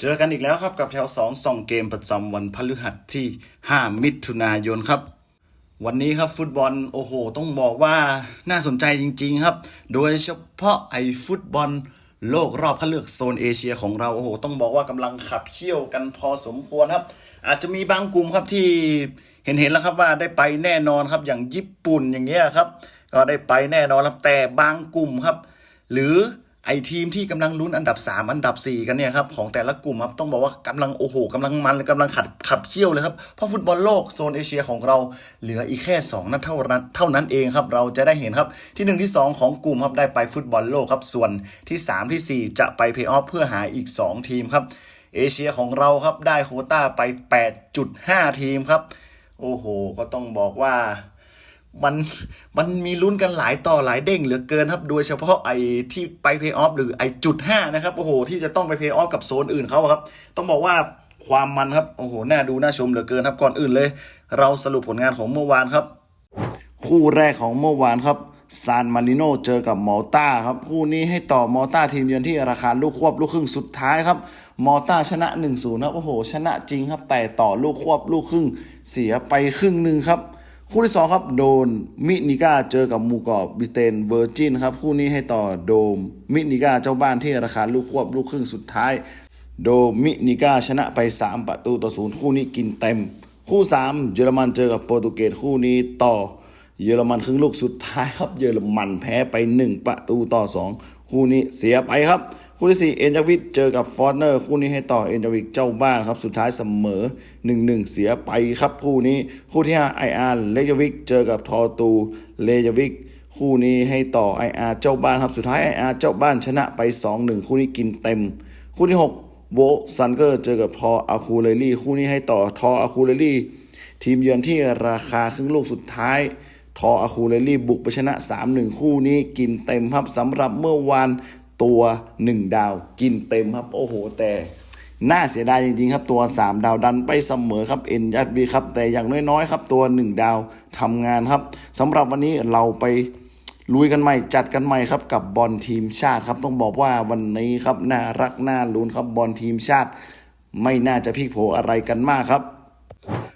เจอกันอีกแล้วครับกับแถว2 2เกมประจำวันพฤหัสที่ 5 มิถุนายนครับ วันนี้ครับฟุตบอลโอ้โห ต้องบอกว่าน่าสนใจจริง ๆ ครับ โดยเฉพาะไอ้ฟุตบอลโลกรอบคัดเลือกโซนเอเชียของเราโอ้โห ต้องบอกว่ากำลังขับเคี่ยวกันพอสมควรครับ อาจจะมีบางกลุ่มครับที่เห็นเห็นแล้วครับว่าได้ไปแน่นอนครับอย่างญี่ปุ่นอย่างเงี้ยครับ ก็ได้ไปแน่นอนครับแต่บางกลุ่มครับ หรือ ไอทีมที่กำลังลุ้นอันดับ 3 อันดับ 4 กันเนี่ยครับของแต่ละกลุ่มครับต้องบอกว่ากำลังโอ้โหกำลังมันเลยกำลังขัดขับเคี่ยวเลยครับเพราะฟุตบอลโลกโซนเอเชียของเราเหลืออีกแค่ 2 นัดเท่านั้นเท่านั้นเองครับเราจะได้เห็นครับที่ 1 ที่ 2 ของกลุ่มครับได้ไปฟุตบอลโลกครับส่วนที่ 3 ที่ 4 จะไปเพย์ออฟเพื่อหาอีก 2 ทีมครับเอเชียของเราครับได้โคต้าไป 8.5 ทีมครับโอ้โห ก็ต้องบอกว่า มันมันมีลุ้นกันหลายต่อหลายเด้งเหลือเกินครับ โดยเฉพาะไอ้ที่ไปเพย์ออฟหรือไอ้จุดห้านะครับ โอ้โห ที่จะต้องไปเพย์ออฟกับโซนอื่นเขาครับ ต้องบอกว่าความมันครับ โอ้โห น่าดูน่าชมเหลือเกินครับ ก่อนอื่นเลย เราสรุปผลงานของเมื่อวานครับ คู่แรกของเมื่อวานครับซานมาริโนเจอกับมอลตาครับ คู่นี้ให้ต่อมอลตาทีมเยือนที่ราคาลูกควบลูกครึ่งสุดท้ายครับ มอลตาชนะ 1-0ครับ โอ้โห ชนะจริงครับ แต่ต่อลูกควบลูกครึ่งเสียไปครึ่งหนึ่งครับ คู่ที่ 2 ครับ โดนมินิก้าเจอกับมูกรอบบิสเตนเวอร์จินครับ คู่นี้ให้ต่อโดมมินิก้าเจ้าบ้านที่ราคาลูกควบลูกครึ่งสุดท้าย โดมินิก้าชนะไป 3 ประตูต่อศูนย์คู่นี้กินเต็ม คู่ 3 เยอรมันเจอกับโปรตุเกสคู่นี้ต่อเยอรมันครึ่งลูกสุดท้ายครับ เยอรมันแพ้ไป 1 ประตูต่อ 2 คู่นี้เสียไปครับ คู่ที่ 4 เอ็นจาวิกเจอกับฟอร์เนอร์คู่นี้ให้ต่อเอ็นจาวิกเจ้าบ้านครับ สุดท้ายเสมอ 1-1 เสียไปครับคู่นี้ คู่ที่5ไออาร์เลจาวิกเจอกับทอตูเลจาวิกคู่นี้ให้ต่อไออาร์เจ้าบ้านครับ สุดท้ายไออาร์เจ้าบ้านชนะไป 2-1 คู่นี้กินเต็ม คู่ที่ 6 โวซันเกอร์เจอกับทออาคูเลลี่คู่นี้ให้ต่อทออาคูเลลี่ทีมเยือนที่ราคาครึ่งลูกสุดท้ายทออาคูเลลี่บุกไปชนะ 3-1 คู่นี้กินเต็มครับสำหรับเมื่อวาน ตัว 1 ดาวกินเต็มครับ โอ้โห แต่น่าเสียดายจริงๆ ครับตัว 3 ดาวดันไปเสมอครับเอ็นยัดบีครับ แต่อย่างน้อยๆ ครับตัว 1 ดาวทำงานครับสำหรับวันนี้เราไปลุยกันใหม่จัดกันใหม่ครับกับบอลทีมชาติครับ ต้องบอกว่าวันนี้ครับน่ารักน่าลุ้นครับบอลทีมชาติ ไม่น่าจะพลิกโผอะไรกันมากครับ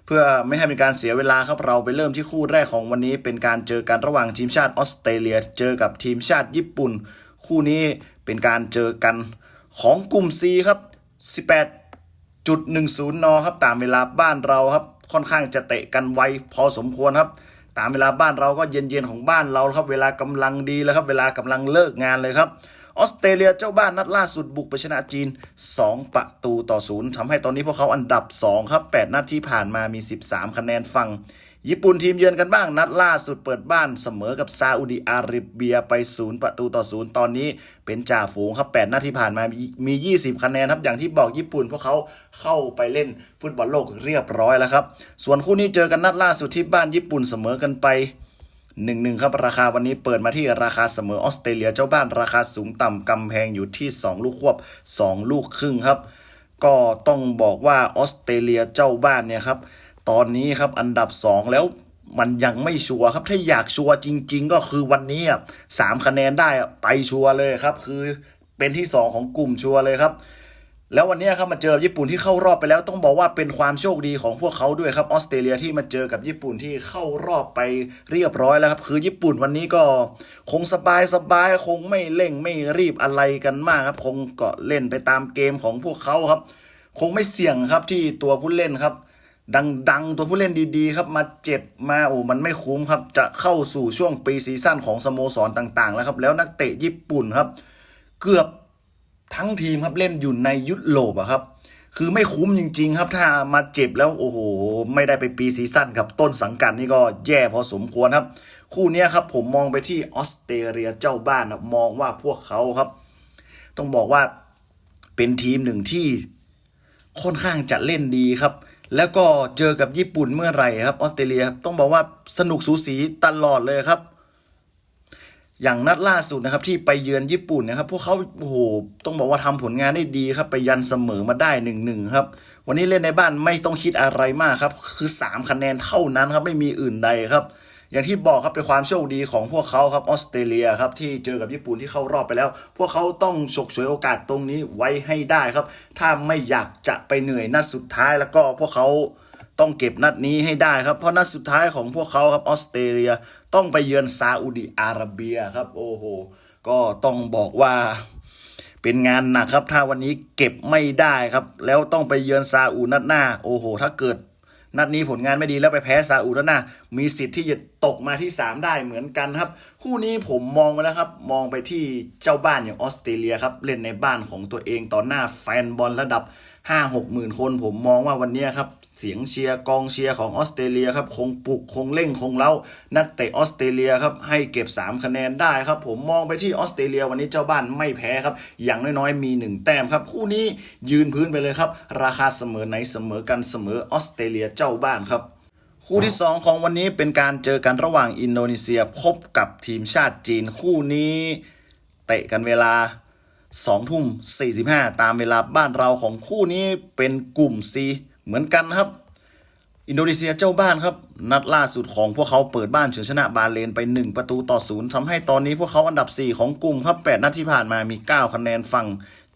เพื่อไม่ให้เป็นการเสียเวลาครับเราไปเริ่มที่คู่แรกของวันนี้ เป็นการเจอกันระหว่างทีมชาติออสเตรเลีย เจอกับทีมชาติญี่ปุ่น คู่นี้ เป็นการเจอกันของกลุ่ม C ครับ 18.10 น ครับ ตามเวลาบ้านเราครับ ค่อนข้างจะเตะกันไวพอสมควรครับ ตามเวลาบ้านเราก็เย็นๆของบ้านเราครับ เวลากำลังดีแล้วครับ เวลากำลังเลิกงานเลยครับออสเตรเลียเจ้าบ้านนัดล่าสุดบุกไปชนะจีน 2 ประตูต่อศูนย์ทำให้ตอนนี้พวกเขาอันดับ 2 ครับ 8 นัดที่ผ่านมามี 13 คะแนนฝั่ง ญี่ปุ่นทีมเยือนกันบ้างนัดล่าสุดเปิดบ้านเสมอกับซาอุดิอาระเบียไป 0 ประตูต่อศูนย์ตอนนี้เป็นจ่าฝูงครับ8นัดที่ผ่านมามี 20 คะแนนครับ อย่างที่บอกญี่ปุ่นพวกเขาเข้าไปเล่นฟุตบอลโลกเรียบร้อยแล้วครับ ส่วนคู่นี้เจอกันนัดล่าสุดที่บ้านญี่ปุ่นเสมอกันไปหนึ่งหนึ่งครับราคาวันนี้เปิดมาที่ราคาเสมอออสเตรเลียเจ้าบ้านราคาสูงต่ำกำแพงอยู่ที่ 2 ลูกควบ 2 ลูกครึ่งครับ ก็ต้องบอกว่าออสเตรเลียเจ้าบ้านเนี่ยครับ ตอนนี้ครับอันดับ 2 แล้วมันยังไม่ชัวร์ครับ ถ้าอยากชัวร์จริง ๆ ก็คือวันนี้สามคะแนนได้ไปชัวร์เลยครับ คือเป็นที่ 2 ของกลุ่มชัวร์เลยครับ แล้ววันนี้ครับมาเจอญี่ปุ่นที่เข้ารอบไปแล้ว ต้องบอกว่าเป็นความโชคดีของพวกเขาด้วยครับออสเตรเลียที่มาเจอกับญี่ปุ่นที่เข้ารอบไปเรียบร้อยแล้วครับ คือญี่ปุ่นวันนี้ก็คงสบายสบายคงไม่เร่งไม่รีบอะไรกันมากครับคงก็เล่นไปตามเกมของพวกเขาครับ คงไม่เสี่ยงครับที่ตัวผู้เล่นครับ ดังๆ ตัวผู้เล่นดีๆ ครับ มาเจ็บมาโอ้มันไม่คุ้มครับ จะเข้าสู่ช่วงปีซีซั่นของสโมสรต่างๆ แล้วครับ แล้วนักเตะญี่ปุ่นครับ เกือบทั้งทีมครับเล่นอยู่ในยุโรปอะครับ คือไม่คุ้มจริง ๆ ครับ ถ้ามาเจ็บแล้วโอ้โห ไม่ได้ไปปีซีซั่นครับต้นสังกัดนี่ก็แย่พอสมควรครับ คู่นี้ครับผมมองไปที่ออสเตรเลียเจ้าบ้านครับมองว่าพวกเขาครับ ต้องบอกว่าเป็นทีมหนึ่งที่ค่อนข้างจะเล่นดีครับ แล้วก็เจอกับญี่ปุ่นเมื่อไหร่ครับออสเตรเลียต้องบอกว่าสนุกสูสีตลอดเลยครับ อย่างนัดล่าสุดนะครับที่ไปเยือนญี่ปุ่นนะครับ พวกเขาโอ้โหต้องบอกว่าทำผลงานได้ดีครับ ไปยันเสมอมาได้หนึ่งหนึ่งครับ วันนี้เล่นในบ้านไม่ต้องคิดอะไรมากครับ คือ 3 คะแนนเท่านั้นครับไม่มีอื่นใดครับ อย่างที่บอกครับเป็นความโชคดีของพวกเขาครับออสเตรเลียครับที่เจอกับญี่ปุ่นที่เข้ารอบไปแล้ว พวกเขาต้องฉกฉวยโอกาสตรงนี้ไว้ให้ได้ครับ ถ้าไม่อยากจะไปเหนื่อยนัดสุดท้ายแล้วก็พวกเขาต้องเก็บนัดนี้ให้ได้ครับ เพราะนัดสุดท้ายของพวกเขาครับออสเตรเลียต้องไปเยือนซาอุดิอาระเบียครับ โอ้โห ก็ต้องบอกว่าเป็นงานหนักครับ ถ้าวันนี้เก็บไม่ได้ครับ แล้วต้องไปเยือนซาอุนัดหน้า โอ้โห ถ้าเกิด นัดนี้ผลงานไม่ดีแล้วไปแพ้ซาอุแล้วนะมีสิทธิ์ที่จะตกมาที่ 3 ได้เหมือนกันครับ คู่นี้ผมมองไปแล้วครับ มองไปที่เจ้าบ้านอย่างออสเตรเลียครับ เล่นในบ้านของตัวเองต่อหน้าแฟนบอลระดับ 5 6 หมื่นคน ผมมองว่าวันนี้ครับ เสียงเชียร์กองเชียร์ของออสเตรเลียครับคงปลุกคงเร่งคงเล้านักเตะออสเตรเลียครับให้เก็บ 3 คะแนนได้ครับ ผมมองไปที่ออสเตรเลียวันนี้เจ้าบ้านไม่แพ้ครับ อย่างน้อยๆ มี 1 แต้มครับ คู่นี้ยืนพื้นไปเลยครับ ราคาเสมอไหนเสมอกันเสมอออสเตรเลียเจ้าบ้านครับคู่ที่ 2 ของวันนี้เป็นการเจอกันระหว่างอินโดนีเซียพบกับทีมชาติจีนคู่นี้ เตะกันเวลา2ทุ่ม45 ตามเวลาบ้านเราของคู่นี้เป็นกลุ่ม C เหมือนกันครับ อินโดนีเซียเจ้าบ้านครับ นัดล่าสุดของพวกเขาเปิดบ้านเฉือนชนะบาเลนไป 1 ประตูต่อศูนย์ทำให้ตอนนี้พวกเขาอันดับ 4 ของกลุ่มครับ 8 นัดที่ผ่านมามี 9 คะแนนฝั่ง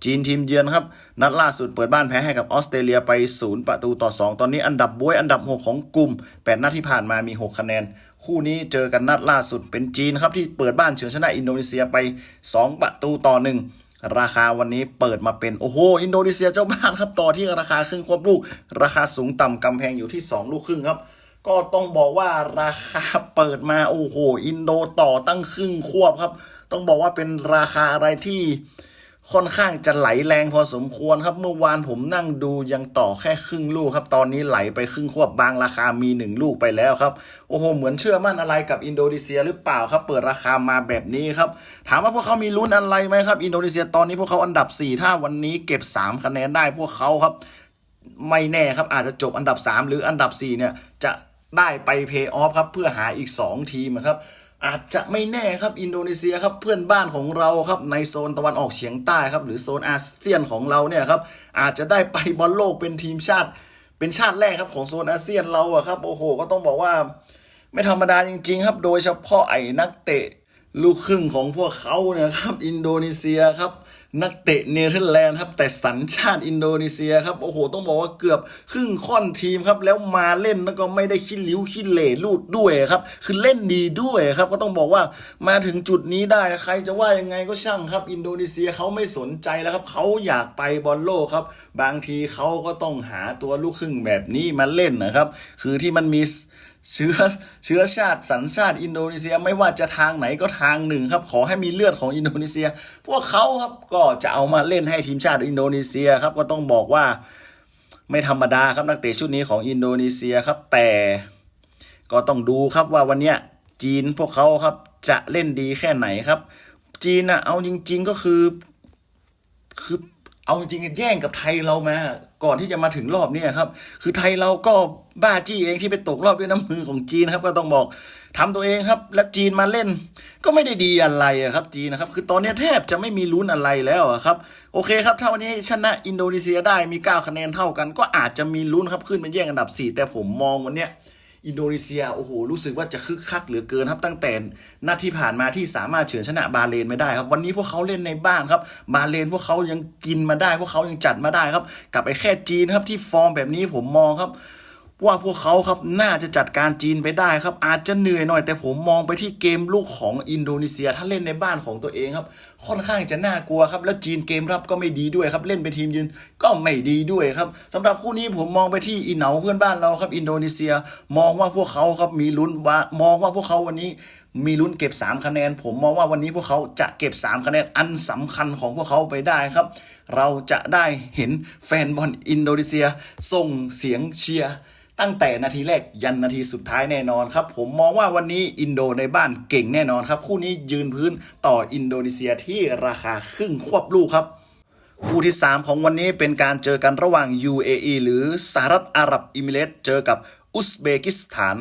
จีนทีมเยือนครับ นัดล่าสุดเปิดบ้านแพ้ให้กับออสเตรเลียไป 0 ประตูต่อ 2 ตอนนี้อันดับบวยอันดับ 6 ของกลุ่ม 8 นัดที่ผ่านมามี 6 คะแนน คู่นี้เจอกันนัดล่าสุดเป็นจีนครับที่เปิดบ้านเฉือนชนะอินโดนีเซียไป 2 ประตูต่อ 1 ราคาวันนี้เปิดมาเป็นโอ้โหอินโดนีเซียเจ้าบ้านครับต่อที่ราคาครึ่งควบลูก ราคาสูงต่ำกำแพงอยู่ที่ 2 ลูกครึ่งครับ ก็ต้องบอกว่าราคาเปิดมาโอ้โหอินโดต่อตั้งครึ่งควบครับ ต้องบอกว่าเป็นราคาอะไรที่ ค่อนข้างจะไหลแรงพอสมควรครับ เมื่อวานผมนั่งดูยังต่อแค่ครึ่งลูกครับ ตอนนี้ไหลไปครึ่งควบบางราคามีหนึ่งลูกไปแล้วครับ โอ้โห เหมือนเชื่อมั่นอะไรกับอินโดนีเซียหรือเปล่าครับ เปิดราคามาแบบนี้ครับ ถามว่าพวกเขามีลุ้นอะไรไหมครับ อินโดนีเซียตอนนี้พวกเขาอันดับ 4 ถ้าวันนี้เก็บ 3 คะแนนได้พวกเขาครับ ไม่แน่ครับอาจจะจบอันดับ 3 หรืออันดับ4เนี่ยจะได้ไปเพย์ออฟครับเพื่อหาอีก 2 ทีมครับ อาจจะไม่แน่ครับอินโดนีเซียครับเพื่อนบ้านของเราครับในโซนตะวันออกเฉียงใต้ครับหรือโซนอาเซียนของเราเนี่ยครับอาจจะได้ไปบอลโลกเป็นทีมชาติ เป็นชาติแรกครับของโซนอาเซียนเราอะครับโอ้โห ก็ต้องบอกว่า ไม่ธรรมดาจริง ๆ ครับ โดยเฉพาะไอ้นักเตะลูกครึ่งของพวกเขาเนี่ยครับอินโดนีเซียครับ นักเตะเนเธอร์แลนด์ครับแต่สัญชาติอินโดนีเซียครับโอ้โหต้องบอกว่าเกือบครึ่งค่อนทีมครับแล้วมาเล่นแล้วก็ไม่ได้ขี้ลิ้วขี้เหร่ลูดด้วยครับคือเล่นดีด้วยครับก็ต้องบอกว่ามาถึงจุดนี้ได้ใครจะว่ายังไงก็ช่างครับ อินโดนีเซียเขาไม่สนใจแล้วครับเขาอยากไปบอลโลกครับ บางทีเขาก็ต้องหาตัวลูกครึ่งแบบนี้มาเล่นนะครับ คือที่มันมี เชื้อเชื้อชาติสัญชาติอินโดนีเซียไม่ว่าจะทางไหนก็ทางหนึ่งครับ ขอให้มีเลือดของอินโดนีเซีย พวกเขาครับก็จะเอามาเล่นให้ทีมชาติอินโดนีเซียครับก็ต้องบอกว่าไม่ธรรมดาครับนักเตะชุดนี้ของอินโดนีเซียครับ แต่ก็ต้องดูครับว่าวันเนี้ยจีนพวกเขาครับจะเล่นดีแค่ไหนครับ จีนอะเอาจริง ๆก็คือคือเอาจริงแย่งกับไทยเรามาก่อนที่จะมาถึงรอบนี้ครับ คือไทยเราก็ บ้าจี้เองที่ไปตกรอบด้วยน้ำมือของจีนครับ ก็ต้องบอกทำตัวเองครับ และจีนมาเล่น ก็ไม่ได้ดีอะไรอะครับจีนนะครับ คือตอนนี้แทบจะไม่มีลุ้นอะไรแล้วครับ โอเคครับถ้าวันนี้ชนะอินโดนีเซียได้มี 9 คะแนนเท่ากัน ก็อาจจะมีลุ้นครับขึ้นเป็นแย่งอันดับ 4 แต่ผมมองวันเนี้ยอินโดนีเซียโอ้โหรู้สึกว่าจะคึกคักเหลือเกินครับตั้งแต่นัดที่ผ่านมาที่สามารถเฉือนชนะบาเลนไม่ได้ครับ วันนี้พวกเขาเล่นในบ้านครับ บาเลนพวกเขายังกินมาได้ พวกเขายังจัดมาได้ครับ กับไอ้แค่จีนครับที่ฟอร์มแบบนี้ผมมองครับ ว่าพวกเขาครับน่าจะจัดการจีนไปได้ครับ อาจจะเหนื่อยหน่อย แต่ผมมองไปที่เกมลูกของอินโดนีเซีย ถ้าเล่นในบ้านของตัวเองครับ ค่อนข้างจะน่ากลัวครับ แล้วจีนเกมรับก็ไม่ดีด้วยครับเล่นเป็นทีมยืนก็ไม่ดีด้วยครับสำหรับคู่นี้ผมมองไปที่อีเหนาเพื่อนบ้านเราครับ อินโดนีเซีย มองว่าพวกเขาครับมีลุ้นว่ามองว่าพวกเขาวันนี้มีลุ้นเก็บ 3 คะแนน ผมมองว่าวันนี้พวกเขาจะเก็บ 3 คะแนนอันสำคัญของพวกเขาไปได้ครับ เราจะได้เห็นแฟนบอลอินโดนีเซียส่งเสียงเชียร์ ตั้งแต่นาทีแรกยันนาทีสุดท้ายแน่นอนครับ ผมมองว่าวันนี้อินโดในบ้านเก่งแน่นอนครับ คู่นี้ยืนพื้นต่ออินโดนีเซียที่ราคาครึ่งควบลูกครับคู่ที่ 3 ของวันนี้เป็นการเจอกันระหว่าง UAE หรือสหรัฐอาหรับอิมิเรตส์เจอกับอุซเบกิสถาน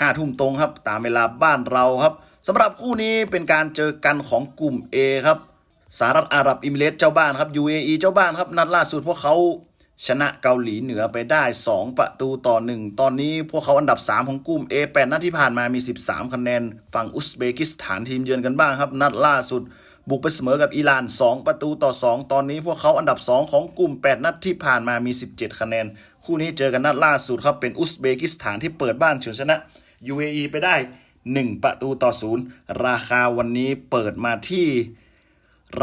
ห้าทุ่มตรงครับ ตามเวลาบ้านเราครับสำหรับคู่นี้เป็นการเจอกันของกลุ่ม A ครับสหรัฐอาหรับอิมิเรตส์เจ้าบ้านครับ UAE เจ้าบ้านครับนัดล่าสุดพวกเขา ชนะเกาหลีเหนือไปได้ 2 ประตูต่อ 1 ตอนนี้พวกเขาอันดับ 3 ของกลุ่ม A 8นัดที่ผ่านมามี 13 คะแนน ฝั่งอุซเบกิสถานทีมเยือนกันบ้างครับ นัดล่าสุด บุกไปเสมอกับอิหร่าน 2 ประตูต่อ 2 ตอนนี้พวกเขาอันดับ 2 ของกลุ่ม 8 นัดที่ผ่านมามี 17 คะแนน คู่นี้เจอกันนัดล่าสุดครับเป็นอุซเบกิสถานที่เปิดบ้านเฉือนชนะ UAE ไปได้ 1 ประตูต่อ 0 ราคาวันนี้เปิดมาที่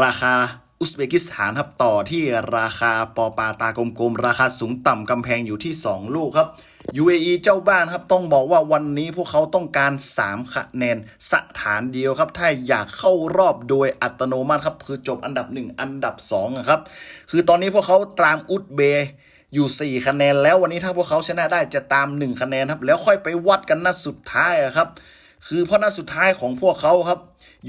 ราคา อุซเบกิสถานครับต่อที่ราคาปอปาตากลมๆ ราคาสูงต่ำกำแพงอยู่ที่ 2 ลูกครับ UAE เจ้าบ้านครับต้องบอกว่าวันนี้พวกเขาต้องการ 3 คะแนนสถานเดียวครับ ถ้าอยากเข้ารอบโดยอัตโนมัติครับ คือจบอันดับ 1 อันดับ2อะครับ คือตอนนี้พวกเขาตามอุซเบย์อยู่ 4 คะแนนแล้ววันนี้ถ้าพวกเขาชนะได้จะตาม 1 คะแนนครับ แล้วค่อยไปวัดกันนัดสุดท้ายครับ คือเพราะนัดสุดท้ายของพวกเขาครับ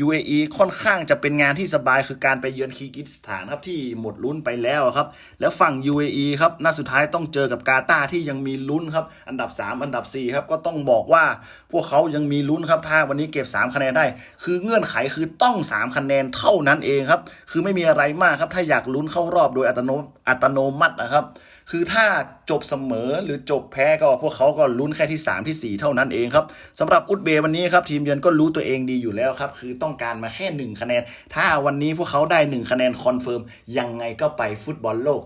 UAE ค่อนข้างจะเป็นงานที่สบายคือการไปเยือนคีร์กิสถานครับที่หมดลุ้นไปแล้วครับ แล้วฝั่ง UAE ครับนัดสุดท้ายต้องเจอกับกาตาร์ที่ยังมีลุ้นครับ อันดับ 3 อันดับ4ครับก็ต้องบอกว่าพวกเขายังมีลุ้นครับถ้าวันนี้เก็บ 3 คะแนนได้ คือเงื่อนไขคือต้อง 3 คะแนนเท่านั้นเองครับคือไม่มีอะไรมากครับถ้าอยากลุ้นเข้ารอบโดยอัตโนอัตโนมัตินะครับคือถ้าจบเสมอหรือจบแพ้ก็พวกเขาก็ลุ้นแค่ที่ 3 ที่ 4 เท่านั้นเองครับสำหรับอุซเบย์วันนี้ครับทีมเยือนก็รู้ตัวเองดีอยู่แล้วครับคือต้องการมาแค่ 1 คะแนน ถ้าวันนี้พวกเขาได้ 1 คะแนนคอนเฟิร์มยังไงก็ไปฟุตบอลโลก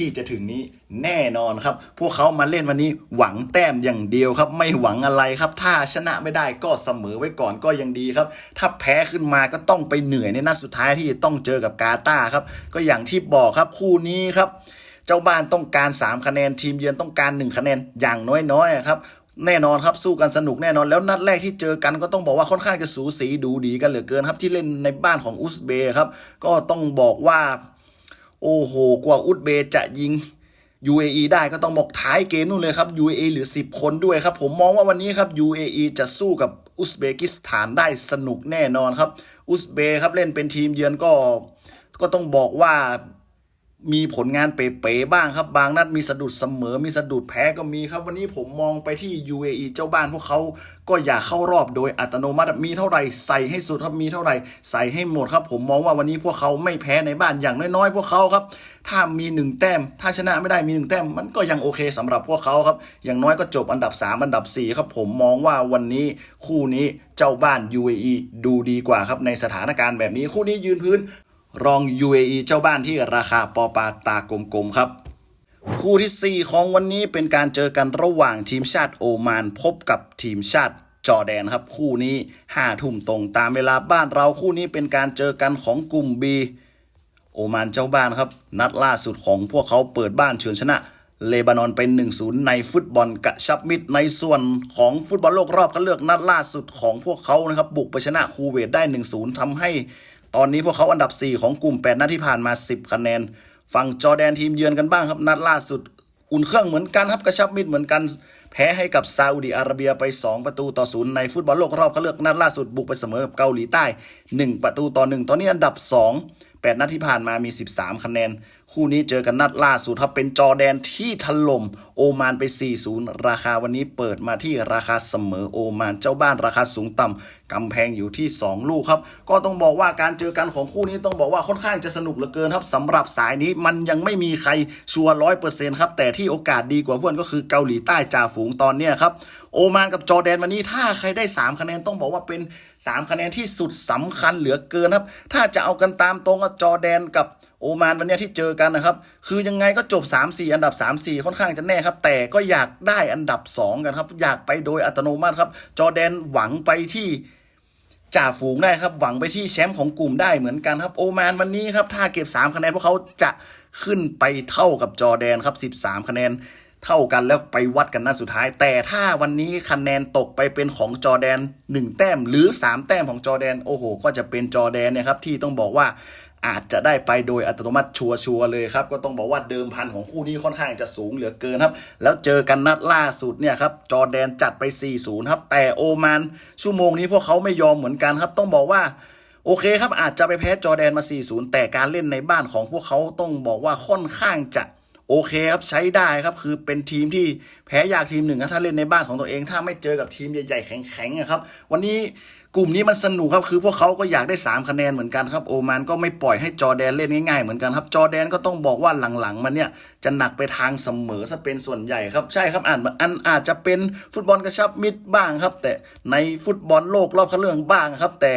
ที่จะถึงนี้แน่นอนครับ พวกเขามาเล่นวันนี้หวังแต้มอย่างเดียวครับ ไม่หวังอะไรครับ ถ้าชนะไม่ได้ก็เสมอไว้ก่อนก็ยังดีครับ ถ้าแพ้ขึ้นมาก็ต้องไปเหนื่อยในนัดสุดท้ายที่ต้องเจอกับกาตาครับ ก็อย่างที่บอกครับคู่นี้ครับ เจ้าบ้านต้องการ 3 คะแนนทีมเยือนต้องการ 1 คะแนนอย่างน้อยๆครับ แน่นอนครับสู้กันสนุกแน่นอนแล้วนัดแรกที่เจอกันก็ต้องบอกว่าค่อนข้างจะสูสีดูดีกันเหลือเกินครับที่เล่นในบ้านของอุซเบย์ครับ ก็ต้องบอกว่า โอ้โหกว่าอุซเบย์จะยิง UAE ได้ก็ต้องบอกท้ายเกมนู่นเลยครับ UAE เหรือ 10 คนด้วยครับ ผมมองว่าวันนี้ครับ UAE จะสู้กับอุซเบกิสถานได้สนุกแน่นอนครับ อุซเบย์ครับเล่นเป็นทีมเยือนก็ ก็ต้องบอกว่า มีผลงานเป๋ๆบ้างครับ บางนัดมีสะดุดเสมอ มีสะดุดแพ้ก็มีครับ วันนี้ผมมองไปที่ UAE เจ้าบ้านพวกเขาก็อยากเข้ารอบโดยอัตโนมัติมีเท่าไหร่ใส่ให้สุดครับมีเท่าไหร่ใส่ให้หมดครับ ผมมองว่าวันนี้พวกเขาไม่แพ้ในบ้านอย่างน้อยๆ พวกเขาครับ ถ้ามีหนึ่งแต้ม ถ้าชนะไม่ได้มีหนึ่งแต้มมันก็ยังโอเคสำหรับพวกเขาครับอย่างน้อยก็จบอันดับ 3 อันดับ4ครับผมมองว่าวันนี้คู่นี้เจ้าบ้าน UAE ดูดีกว่าครับในสถานการณ์แบบนี้คู่นี้ยืนพื้น รอง UAE เจ้าบ้านที่ราคาปอปาตากลมๆครับ คู่ทีสี่ 4 ของวันนี้เป็นการเจอกันระหว่างทีมชาติโอมานพบกับทีมชาติจอแดนครับ คู่นี้ห้าทุ่มตรงตามเวลาบ้านเราคู่นี้เป็นการเจอกันของกลุ่ม B โอมานเจ้าบ้านครับ นัดล่าสุดของพวกเขาเปิดบ้านเฉือนชนะเลบานอนเป็น 1-0 ในฟุตบอลกระชับมิตรในส่วนของฟุตบอลโลกรอบคัดเลือกนัดล่าสุดของพวกเขานะครับ บุกไปชนะคูเวตได้ 1-0ทำให้ ตอนนี้พวกเขาอันดับ 4 ของกลุ่ม 8 นัดที่ผ่านมา 10 คะแนน ฝั่งจอแดนทีมเยือนกันบ้างครับ นัดล่าสุด อุ่นเครื่องเหมือนกันครับกระชับมิดเหมือนกัน แพ้ให้กับซาอุดีอาระเบียไป 2 ประตูต่อศูนย์ในฟุตบอลโลกรอบคัดเลือกนัดล่าสุดบุกไปเสมอกับเกาหลีใต้ 1 ประตูต่อ 1 ตอนนี้อันดับ 2 8 นัดที่ผ่านมามี 13 คะแนนคู่นี้เจอกันนัดล่าสุดครับเป็นจอแดนที่ถล่มโอมานไป 4-0 ราคาวันนี้เปิดมาที่ราคาเสมอโอมานเจ้าบ้านราคาสูงต่ำกำแพงอยู่ที่ 2 ลูกครับ ก็ต้องบอกว่าการเจอกันของคู่นี้ต้องบอกว่าค่อนข้างจะสนุกเหลือเกินครับสำหรับสายนี้มันยังไม่มีใครชัวร์ร้อยเปอร์เซ็นต์ครับ แต่ที่โอกาสดีกว่าเพื่อนก็คือเกาหลีใต้จ่าฝูงตอนเนี้ยครับโอมานกับจอแดนวันนี้ถ้าใครได้ 3 คะแนนต้องบอกว่าเป็น 3 คะแนนที่สุดสำคัญเหลือเกินครับ ถ้าจะเอากันตามตรงกับจอแดนกับ มานวันนี้ที่เจอกันนะครับ คือยังไงก็จบ 3-4 อันดับ 3-4 ค่อนข้างจะแน่ครับ แต่ก็อยากได้อันดับ 2 กันครับ อยากไปโดยอัตโนมัติครับ จอแดนหวังไปที่จ่าฝูงได้ครับ หวังไปที่แชมป์ของกลุ่มได้เหมือนกันครับ โอมานวันนี้ครับ ถ้าเก็บ 3 คะแนนพวกเขาจะขึ้นไปเท่ากับจอแดนครับ 13 คะแนนเท่ากันแล้วไปวัดกันนัดสุดท้าย แต่ถ้าวันนี้คะแนนตกไปเป็นของจอแดน 1 แต้มหรือ 3 แต้มของจอแดน โอ้โห ก็จะเป็นจอแดนเนยครับที่ต้องบอกว่า อาจจะได้ไปโดยอัตโนมัติชัวร์วเลยครับ ก็ต้องบอกว่าเดิมพันของคู่นี้ค่อนข้างจะสูงเหลือเกินครับ แล้วเจอกันนัดล่าสุดเนี่ยครับ จอแดนจัดไป 4-0 ครับ แต่โอมานชั่วโมงนี้พวกเขาไม่ยอมเหมือนกันครับ ต้องบอกว่าโอเคครับ อาจจะไปแพ้จอแดนมา 4-0 แต่การเล่นในบ้านของพวกเขาต้องบอกว่าค่อนข้างจะ โอเคครับใช้ได้ครับคือเป็นทีมที่แพ้ยากทีมหนึ่งครับถ้าเล่นในบ้านของตัวเอง ถ้าไม่เจอกับทีมใหญ่ๆแข็งๆอะครับวันนี้กลุ่มนี้มันสนุกครับคือพวกเขาก็อยากได้ 3 คะแนนเหมือนกันครับโอมานก็ไม่ปล่อยให้จอแดนเล่นง่ายๆเหมือนกันครับจอแดนก็ต้องบอกว่าหลังๆ มันเนี่ยจะหนักไปทางเสมอซะเป็นส่วนใหญ่ครับใช่ครับอ่านอันอาจจะเป็นฟุตบอลกระชับมิตรบ้างครับ แต่ในฟุตบอลโลกรอบคัดเลือกบ้างครับแต่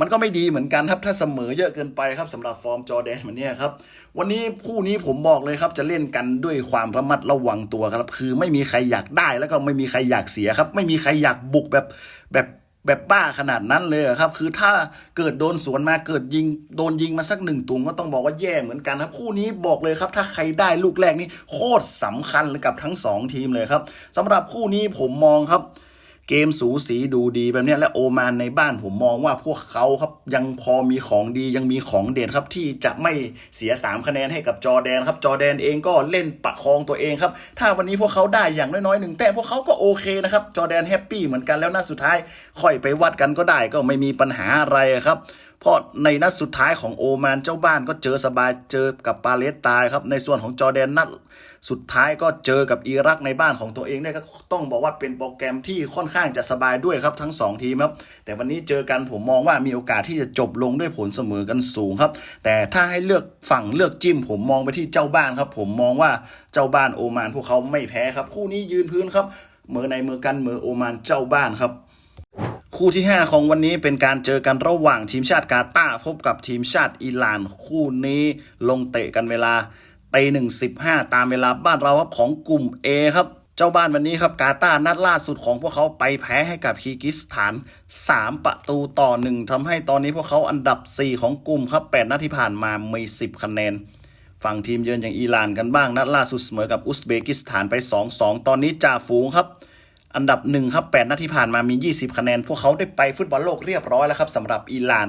มันก็ไม่ดีเหมือนกันครับถ้าเสมอเยอะเกินไปครับสำหรับฟอร์มจอแดนมันเนี่ยครับวันนี้คู่นี้ผมบอกเลยครับจะเล่นกันด้วยความระมัดระวังตัวครับ คือไม่มีใครอยากได้แล้วก็ไม่มีใครอยากเสียครับ ไม่มีใครอยากบุกแบบแบบแบบบ้าขนาดนั้นเลยครับ คือถ้าเกิดโดนสวนมาเกิดยิงโดนยิงมาสักหนึ่งตุงก็ต้องบอกว่าแย่เหมือนกันครับ คู่นี้บอกเลยครับ ถ้าใครได้ลูกแรกนี่โคตรสำคัญเลยกับทั้งสองทีมเลยครับสำหรับคู่นี้ผมมองครับ เกมสูสีดูดีแบบนี้และโอมานในบ้านผมมองว่าพวกเขาครับยังพอมีของดียังมีของเด่นครับที่จะไม่เสีย 3 คะแนนให้กับจอแดนครับจอแดนเองก็เล่นประคองตัวเองครับถ้าวันนี้พวกเขาได้อย่างน้อยๆหนึ่งแต้มพวกเขาก็โอเคนะครับจอแดนแฮปปี้เหมือนกันแล้วนัดสุดท้ายค่อยไปวัดกันก็ได้ก็ไม่มีปัญหาอะไรครับเพราะในนัดสุดท้ายของโอมานเจ้าบ้านก็เจอสบายเจอกับปาเลสไตน์ครับในส่วนของจอแดนนัด สุดท้ายก็เจอกับอิรักในบ้านของตัวเองเนี่ยก็ต้องบอกว่าเป็นโปรแกรมที่ค่อนข้างจะสบายด้วยครับทั้ง 2 ทีมครับ แต่วันนี้เจอกันผมมองว่ามีโอกาสที่จะจบลงด้วยผลเสมอกันสูงครับ แต่ถ้าให้เลือกฝั่งเลือกจิ้ม ผมมองไปที่เจ้าบ้านครับ ผมมองว่าเจ้าบ้านโอมานพวกเขาไม่แพ้ครับคู่นี้ยืนพื้นครับเมือในเมือกันเมือโอมานเจ้าบ้านครับคู่ที่ 5 ของวันนี้เป็นการเจอกันระหว่างทีมชาติกาตาร์พบกับทีมชาติอิหร่าน คู่นี้ลงเตะกันเวลา ตีหนึ่งสิบห้าตามเวลาบ้านเราครับของกลุ่ม A ครับเจ้าบ้านวันนี้ครับกาตาร์นัดล่าสุดของพวกเขาไปแพ้ให้กับคีร์กิสถาน 3 ประตูต่อ 1ทำให้ตอนนี้พวกเขาอันดับ 4 ของกลุ่มครับ 8 นัดที่ผ่านมามี 10 คะแนน ฝั่งทีมเยือนอย่างอิหร่านกันบ้าง นัดล่าสุดเสมอกับอุซเบกิสถานไป 2-2 ตอนนี้จ่าฝูงครับ อันดับหนึ่งครับ 8 นัดที่ผ่านมามี 20 คะแนน พวกเขาได้ไปฟุตบอลโลกเรียบร้อยแล้วครับสำหรับอิหร่าน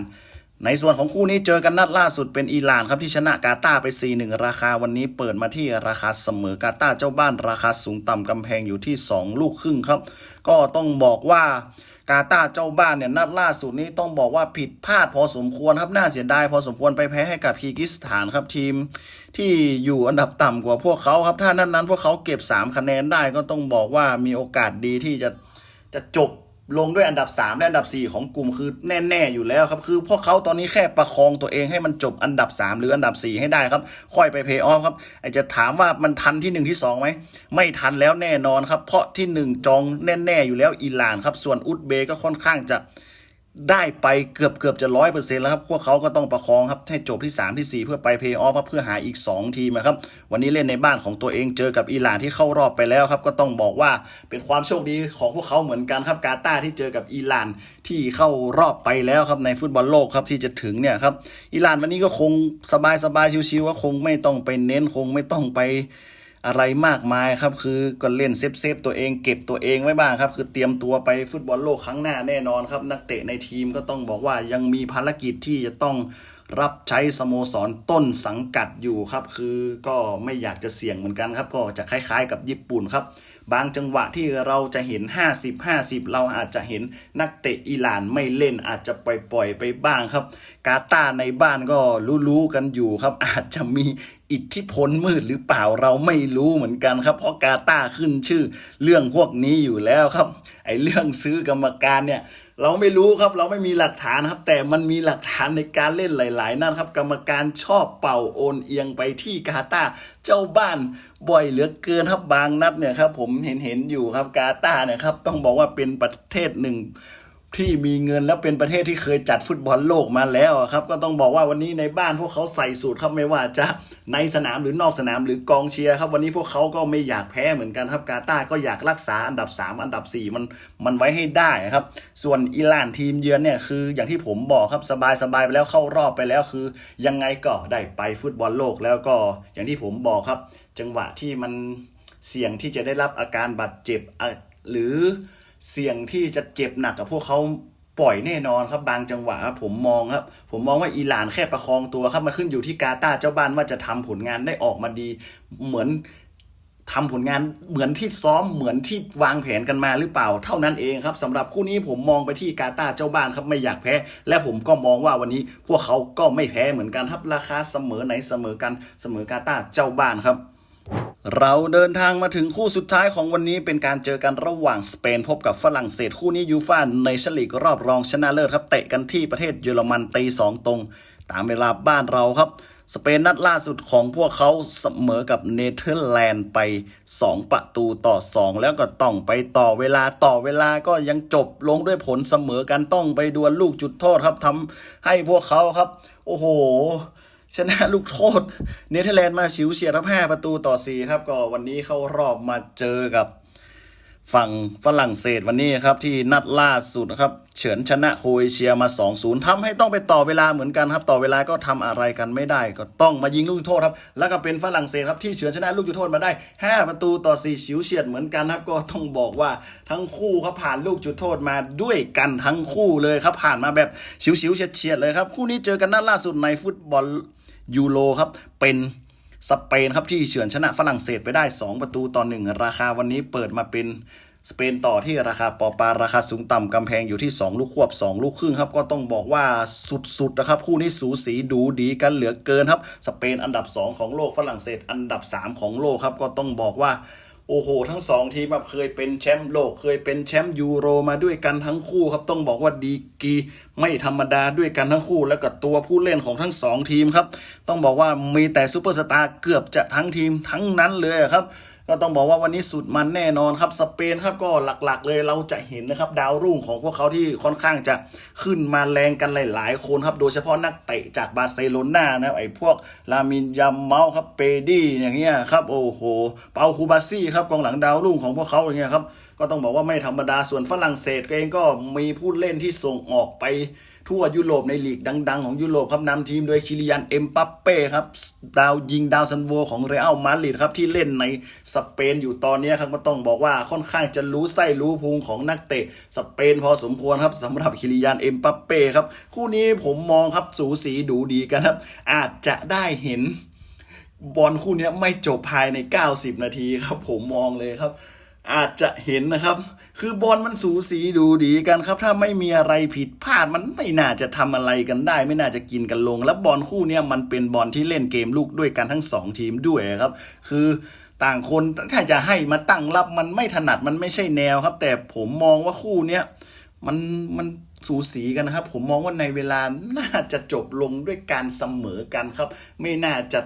ในส่วนของคู่นี้เจอกันนัดล่าสุดเป็นอิหร่านครับที่ชนะกาตาร์ไป 4-1 ราคาวันนี้เปิดมาที่ราคาเสมอกาตาร์เจ้าบ้านราคาสูงต่ำกำแพงอยู่ที่ 2 ลูกครึ่งครับ ก็ต้องบอกว่ากาตาร์เจ้าบ้านเนี่ยนัดล่าสุดนี้ต้องบอกว่าผิดพลาดพอสมควรครับน่าเสียดายพอสมควรไปแพ้ให้กับคีกิสถานครับทีม ที่อยู่อันดับต่ำกว่าพวกเขาครับถ้านั้นนั้นพวกเขาเก็บ 3 คะแนนได้ก็ต้องบอกว่ามีโอกาสดีที่จะจะจบ ลงด้วยอันดับ 3 และอันดับ 4 ของกลุ่มคือแน่ ๆ อยู่แล้วครับ คือพวกเขาตอนนี้แค่ประคองตัวเองให้มันจบอันดับ 3 หรืออันดับ 4 ให้ได้ครับ ค่อยไปเพย์ออฟครับไอจะถามว่ามันทันที่ 1 ที่2ไหมไม่ทันแล้วแน่นอนครับ เพราะที่ 1 จองแน่ ๆ อยู่แล้วอิหร่านครับ ส่วนอุซเบก็ค่อนข้างจะ ได้ไปเกือบเกือบจะร้อยเปอร์เซ็นต์แล้วครับ พวกเขาก็ต้องประคองครับ ให้จบที่ 3 ที่ 4 เพื่อไปเพย์ออฟเพื่อหาอีก 2 ทีมนะครับ วันนี้เล่นในบ้านของตัวเองเจอกับอิหร่านที่เข้ารอบไปแล้วครับ ก็ต้องบอกว่าเป็นความโชคดีของพวกเขาเหมือนกันครับกาตาร์ที่เจอกับอิหร่านที่เข้ารอบไปแล้วครับในฟุตบอลโลกครับที่จะถึงเนี่ยครับอิหร่านวันนี้ก็คงสบายสบายๆชิวๆว่าคงไม่ต้องไปเน้นคงไม่ต้องไป อะไรมากมายครับ คือก็เล่นเซฟเซฟตัวเองเก็บตัวเองไว้บ้างครับ คือเตรียมตัวไปฟุตบอลโลกครั้งหน้าแน่นอนครับ นักเตะในทีมก็ต้องบอกว่ายังมีภารกิจที่จะต้องรับใช้สโมสรต้นสังกัดอยู่ครับ คือก็ไม่อยากจะเสี่ยงเหมือนกันครับ ก็จะคล้ายๆกับญี่ปุ่นครับ บางจังหวะที่เราจะเห็น 50-50 เราอาจจะเห็นนักเตะอิหร่านไม่เล่นอาจจะปล่อยๆไปบ้างครับ กาตาในบ้านก็รู้ๆกันอยู่ครับ อาจจะมี อิทธิพลมืดหรือเปล่าเราไม่รู้เหมือนกันครับ เพราะกาตาขึ้นชื่อเรื่องพวกนี้อยู่แล้วครับ ไอ้เรื่องซื้อกรรมการเนี่ยเราไม่รู้ครับเราไม่มีหลักฐานครับ แต่มันมีหลักฐานในการเล่นหลาย ๆนั่นครับ กรรมการชอบเป่าโอนเอียงไปที่กาตาเจ้าบ้านบ่อยเหลือเกินครับบางนัดเนี่ยครับผมเห็นเห็นอยู่ครับกาตาเนี่ยครับต้องบอกว่าเป็นประเทศหนึ่ง ที่มีเงินแล้วเป็นประเทศที่เคยจัดฟุตบอลโลกมาแล้วครับ ก็ต้องบอกว่าวันนี้ในบ้านพวกเขาใส่สูตรครับไม่ว่าจะในสนามหรือนอกสนามหรือกองเชียร์ครับวันนี้พวกเขาก็ไม่อยากแพ้เหมือนกันครับกาตาร์ก็อยากรักษาอันดับ 3 อันดับ 4 มันมันไว้ให้ได้ครับ ส่วนอิหร่านทีมเยือนเนี่ยคืออย่างที่ผมบอกครับสบายสบายไปแล้วเข้ารอบไปแล้วคือ ยังไงก็ได้ไปฟุตบอลโลกแล้วก็อย่างที่ผมบอกครับ จังหวะที่มันเสี่ยงที่จะได้รับอาการบาดเจ็บหรือ เสี่ยงที่จะเจ็บหนักกับพวกเขาปล่อยแน่นอนครับบางจังหวะครับผมมองครับ ผมมองว่าอิหร่านแค่ประคองตัวครับมาขึ้นอยู่ที่กาตาร์เจ้าบ้านว่าจะทำผลงานได้ออกมาดี เหมือนทำผลงานเหมือนที่ซ้อมเหมือนที่วางแผนกันมาหรือเปล่า เท่านั้นเองครับสำหรับคู่นี้ผมมองไปที่กาตาร์เจ้าบ้านครับไม่อยากแพ้ และผมก็มองว่าวันนี้พวกเขาก็ไม่แพ้เหมือนกันครับราคาเสมอไหนเสมอกันเสมอกาตาร์เจ้าบ้านครับ เราเดินทางมาถึงคู่สุดท้ายของวันนี้เป็นการเจอกันระหว่างสเปนพบกับฝรั่งเศสคู่นี้ยูฟ่าในชลีกรอบรองชนะเลิศครับเตะกันที่ประเทศเยอรมันตีสองตรง ตามเวลาบ้านเราครับ สเปนนัดล่าสุดของพวกเขาเสมอกับเนเธอร์แลนด์ไป 2 ประตูต่อ 2 แล้วก็ต้องไปต่อเวลาต่อเวลาก็ยังจบลงด้วยผลเสมอกันต้องไปดวลลูกจุดโทษครับทำให้พวกเขาครับ โอ้โห ชนะลูกโทษเนเธอร์แลนด์มาชิวเฉียดครับ5ประตูต่อ 4 ครับ ก็วันนี้เข้ารอบมาเจอกับ ฝั่งฝรั่งเศสวันนี้ครับ ที่นัดล่าสุดนะครับ เฉือนชนะโครเอเชียมา 2-0ทำให้ต้องไปต่อเวลาเหมือนกันครับ ต่อเวลาก็ทำอะไรกันไม่ได้ ก็ต้องมายิงลูกจุดโทษครับ แล้วก็เป็นฝรั่งเศสครับที่เฉือนชนะลูกจุดโทษมาได้ 5 ประตูต่อ4ฉิวเฉียดเหมือนกันครับ ก็ต้องบอกว่าทั้งคู่ครับผ่านลูกจุดโทษมาด้วยกันทั้งคู่เลยครับ ผ่านมาแบบฉิวๆเฉียดๆเลยครับคู่นี้เจอกันนัดล่าสุดในฟุตบอลยูโรครับเป็น สเปนครับที่เฉือนชนะฝรั่งเศสไปได้ 2 ประตูต่อหนึ่งราคาวันนี้เปิดมาเป็นสเปนต่อที่ราคาปอปาราคาสูงต่ำกำแพงอยู่ที่ 2 ลูกควบ 2 ลูกครึ่งครับ ก็ต้องบอกว่าสุดๆนะครับ คู่นี้สูสีดูดีกันเหลือเกินครับ สเปนอันดับ 2 ของโลกฝรั่งเศสอันดับ 3 ของโลกครับ ก็ต้องบอกว่า โอ้โห ทั้งสองทีมแบบเคยเป็นแชมป์โลก เคยเป็นแชมป์ยูโรมาด้วยกันทั้งคู่ครับ ต้องบอกว่าดีกีไม่ธรรมดาด้วยกันทั้งคู่ แล้วก็ตัวผู้เล่นของทั้งสองทีมครับ ต้องบอกว่ามีแต่ซูเปอร์สตาร์เกือบจะทั้งทีมทั้งนั้นเลยครับ ก็ต้องบอกว่าวันนี้สุดมันแน่นอนครับสเปนครับก็หลักๆ เลยเราจะเห็นนะครับดาวรุ่งของพวกเขาที่ค่อนข้างจะขึ้นมาแรงกันหลาย ๆ คนครับโดยเฉพาะนักเตะจากบาร์เซโลนานะครับไอ้พวกลามินยามเมาครับเปดี้อย่างเงี้ยครับโอ้โหเปาคูบาซี่ครับกองหลังดาวรุ่งของพวกเขาอย่างเงี้ยครับก็ต้องบอกว่าไม่ธรรมดาส่วนฝรั่งเศสเองก็มีผู้เล่นที่ส่งออกไป ทั่วยุโรปในลีกดัง ๆ ของยุโรปครับนำทีมโดยคิริยันเอ็มปัปเป้ครับดาวยิงดาวซันโวของเรอัลมาดริดครับที่เล่นในสเปนอยู่ตอนนี้ครับก็ต้องบอกว่าค่อนข้างจะรู้ไส้รู้พุงของนักเตะสเปนพอสมควรครับสำหรับคิริยันเอ็มปัปเป้ครับคู่นี้ผมมองครับสูสีดูดีกันครับ อาจจะได้เห็นบอลคู่นี้ไม่จบภายใน 90 นาทีครับผมมองเลยครับ อาจจะเห็นนะครับ คือบอลมันสูสีดูดีกันครับ ถ้าไม่มีอะไรผิดพลาดมันไม่น่าจะทำอะไรกันได้ ไม่น่าจะกินกันลง แล้วบอลคู่เนี้ยมันเป็นบอลที่เล่นเกมลูกด้วยกันทั้งสองทีมด้วยครับ คือต่างคนถ้าจะให้มาตั้งรับมันไม่ถนัดมันไม่ใช่แนวครับ แต่ผมมองว่าคู่เนี้ยมันมันสูสีกันนะครับ ผมมองว่าในเวลาน่าจะจบลงด้วยการเสมอกันครับ ไม่น่าจะ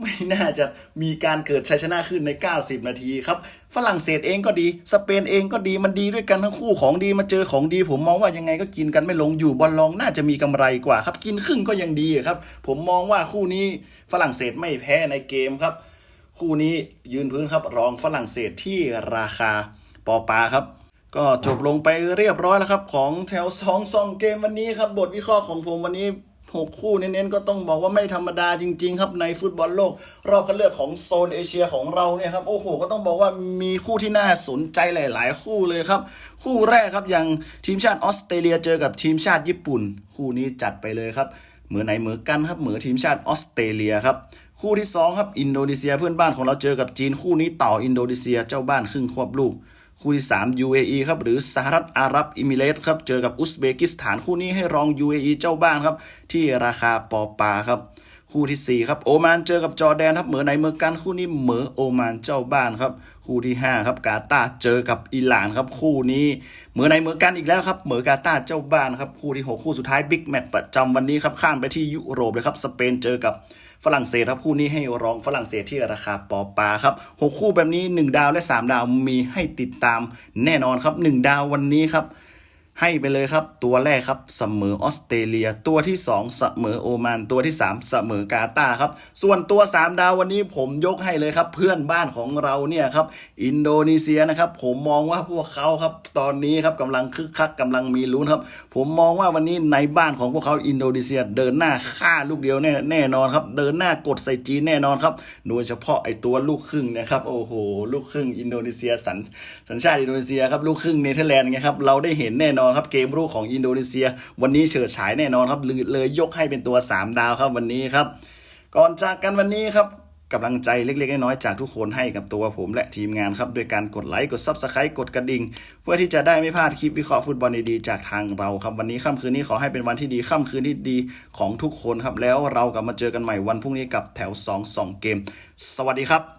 ไม่น่าจะมีการเกิดชัยชนะขึ้นใน 90 นาทีครับ ฝรั่งเศสเองก็ดี สเปนเองก็ดีมันดีด้วยกันทั้งคู่ของดีมาเจอของดี ผมมองว่ายังไงก็กินกันไม่ลงอยู่บอลลองน่าจะมีกำไรกว่าครับ กินครึ่งก็ยังดีครับ ผมมองว่าคู่นี้ฝรั่งเศสไม่แพ้ในเกมครับ คู่นี้ยืนพื้นครับรองฝรั่งเศสที่ราคาปอปาครับก็จบลงไปเรียบร้อยแล้วครับ ของแถวสองซองเกมวันนี้ครับ บทวิเคราะห์ของผมวันนี้ 6 คู่เน้นๆก็ต้องบอกว่าไม่ธรรมดาจริง ๆ ครับในฟุตบอลโลก รอบคัดเลือกของโซนเอเชียของเราเนี่ยครับโอ้โหก็ต้องบอกว่ามีคู่ที่น่าสนใจหลาย ๆ คู่เลยครับ คู่แรกครับอย่างทีมชาติออสเตรเลียเจอกับทีมชาติญี่ปุ่น คู่นี้จัดไปเลยครับเหมือไหนเหมือกันครับเหมือทีมชาติออสเตรเลียครับคู่ที่สองครับอินโดนีเซียเพื่อนบ้านของเราเจอกับจีนคู่นี้ต่ออินโดนีเซียเจ้าบ้านครึ่งควบลูก คู่ที่ 3 UAE ครับหรือสหรัฐอาหรับอิมิเรตส์ครับเจอกับอุซเบกิสถานคู่นี้ให้รอง UAE เจ้าบ้านครับที่ราคาปอปาครับคู่ที่ 4 ครับโอมานเจอกับจอแดนครับเหมือไหนเหมือกันคู่นี้เหมือโอมานเจ้าบ้านครับ คู่ที่ 5 ครับกาตาร์เจอกับอิหร่านครับ คู่นี้เหมือไหนเหมือกันอีกแล้วครับเหมือกาตาร์เจ้าบ้านครับคู่ที่ 6 คู่สุดท้ายบิ๊กแมตช์ประจำวันนี้ครับข้ามไปที่ยุโรปเลยครับสเปนเจอกับ ฝรั่งเศสครับคู่นี้ให้รองฝรั่งเศสที่ราคาปอปาครับหกคู่แบบนี้ 1 ดาวและ 3 ดาวมีให้ติดตามแน่นอนครับ 1 ดาววันนี้ครับ ให้ไปเลยครับ ตัวแรกครับเสมอออสเตรเลีย ตัวที่2เสมอโอมานตัวที่3เสมอกาตาครับ ส่วนตัว 3 ดาววันนี้ผมยกให้เลยครับ เพื่อนบ้านของเราเนี่ยครับอินโดนีเซียนะครับ ผมมองว่าพวกเขาครับ ตอนนี้ครับกำลังคึกคักกำลังมีลุ้นครับ ผมมองว่าวันนี้ในบ้านของพวกเขาอินโดนีเซียเดินหน้าฆ่าลูกเดียวแน่แน่นอนครับ เดินหน้ากดใส่จีนแน่นอนครับ โดยเฉพาะไอตัวลูกครึ่งนะครับโอ้โหลูกครึ่งอินโดนีเซียสัญสัญชาติอินโดนีเซียครับลูกครึ่งเนเธอร์แลนด์ไงครับเราได้เห็นแน่นอนครับเกมรุกของอินโดนีเซีย วันนี้เฉิดฉายแน่นอนครับเลยเลยยกให้เป็นตัว 3 ดาวครับวันนี้ครับ ก่อนจากกันวันนี้ครับกำลังใจเล็ก ๆ น้อยๆจากทุกคนให้กับตัวผมและทีมงานครับด้วยการกดไลค์ กด Subscribe กดกระดิ่ง เพื่อที่จะได้ไม่พลาดคลิปวิเคราะห์ฟุตบอลดีๆจากทางเราครับ วันนี้ค่ำคืนนี้ขอให้เป็นวันที่ดีค่ำคืนที่ดีของทุกคนครับ แล้วเรากลับมาเจอกันใหม่วันพรุ่งนี้กับแถว 2 2 เกม สวัสดีครับ